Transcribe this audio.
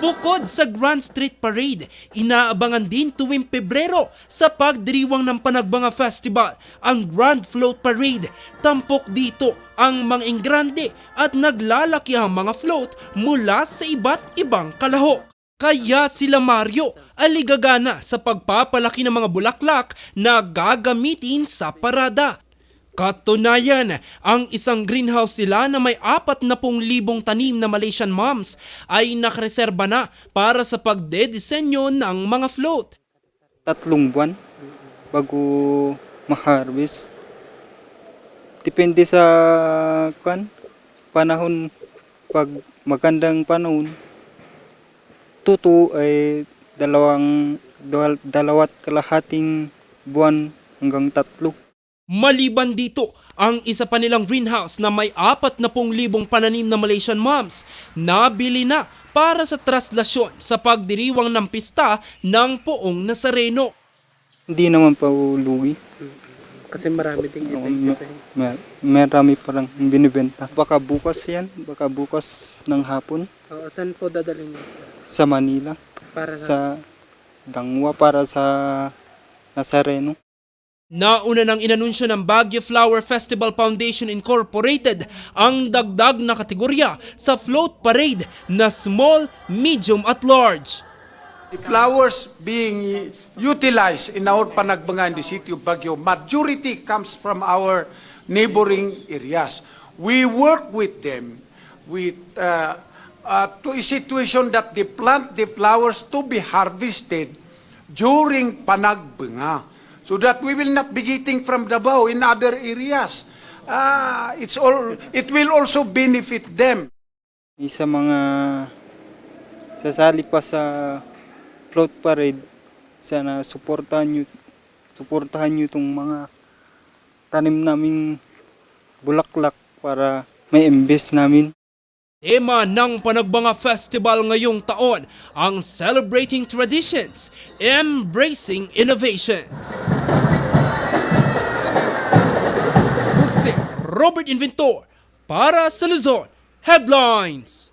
Bukod sa Grand Street Parade, inaabangan din tuwing Pebrero sa pagdiriwang ng Panagbanga Festival ang Grand Float Parade. Tampok dito ang mga ingrande at naglalaki ang mga float mula sa iba't ibang kalahok. Kaya sila Mario aligagana sa pagpapalaki ng mga bulaklak na gagamitin sa parada. Katunayan, ang isang greenhouse nila na may apat na pong libong tanim na Malaysian moms ay nakareserba na para sa pagdedisenyo ng mga float. tatlong buwan bago ma-harvest. Depende sa kan panahon pag magandang panahon tuto ay dalawang dal- dalawat kalahating buwan hanggang tatlo. Maliban dito, ang isa pa nilang greenhouse na may apat na pong libong pananim na Malaysian moms, nabili na para sa traslasyon sa pagdiriwang ng pista ng poong Nazareno. Hindi naman pa lugi. Kasi marami ding effect. ma- ma- marami parang binibenta. Baka bukas yan, baka bukas ng hapon Oo, saan po dadalhin niyo sir? sa Manila. Para sa... sa Dangwa para sa Nazareno. Nauna nang inanunsyo ng Baguio Flower Festival Foundation Incorporated ang dagdag na kategorya sa float parade na small, medium at large. The flowers being utilized in our Panagbanga in the city of Baguio, majority comes from our neighboring areas. We work with them with uh, uh, to a situation that they plant the flowers to be harvested during Panagbanga so that we will not be getting from Davao in other areas. Uh, it's all, it will also benefit them. Isa mga sasali pa sa float parade sana suportahan nyo suportahan nyo itong mga tanim naming bulaklak para may invest namin. Tema ng Panagbanga Festival ngayong taon ang Celebrating Traditions, Embracing Innovations. Jose Robert Inventor para sa Luzon Headlines.